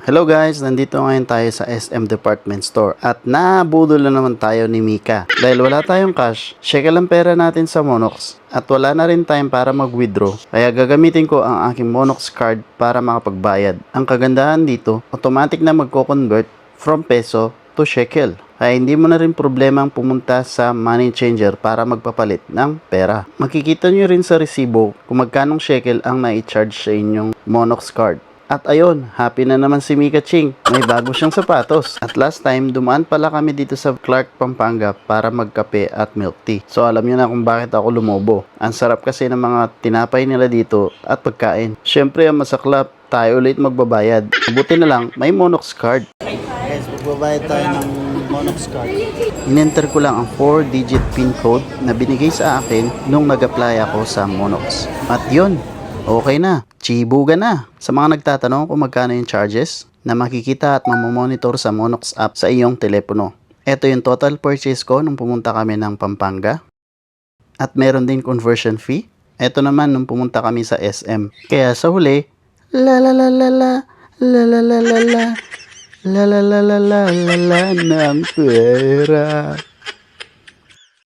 Hello guys, nandito ngayon tayo sa SM Department Store at nabudol na naman tayo ni Mika. Dahil wala tayong cash, shekel ang pera natin sa Monox at wala na rin time para mag-withdraw. Kaya gagamitin ko ang aking Monox card para makapagbayad. Ang kagandahan dito, automatic na magko-convert from peso to shekel. Kaya hindi mo na rin problema ang pumunta sa money changer para magpapalit ng pera. Makikita nyo rin sa resibo kung magkanong shekel ang na-charge sa inyong Monox card. At ayun, happy na naman si Mika Ching. May bago siyang sapatos. At last time, dumaan pala kami dito sa Clark, Pampanga para magkape at milk tea. So alam niyo na kung bakit ako lumobo. Ang sarap kasi ng mga tinapay nila dito at pagkain. Siyempre, ang masaklap, tayo ulit magbabayad. Mabuti na lang, may Monox card. Guys, magbabayad tayo ng Monox card. Inenter ko lang ang 4-digit PIN code na binigay sa akin nung nag-apply ako sa Monox. At yun, okay na. Chibuga na. Sa mga nagtatanong kung magkano yung charges na makikita at mamamonitor sa Monox app sa iyong telepono. Ito yung total purchase ko nung pumunta kami ng Pampanga. At meron din conversion fee. Ito naman nung pumunta kami sa SM. Kaya sa huli, la la la la la la la la la la la la la la la la la ng pera.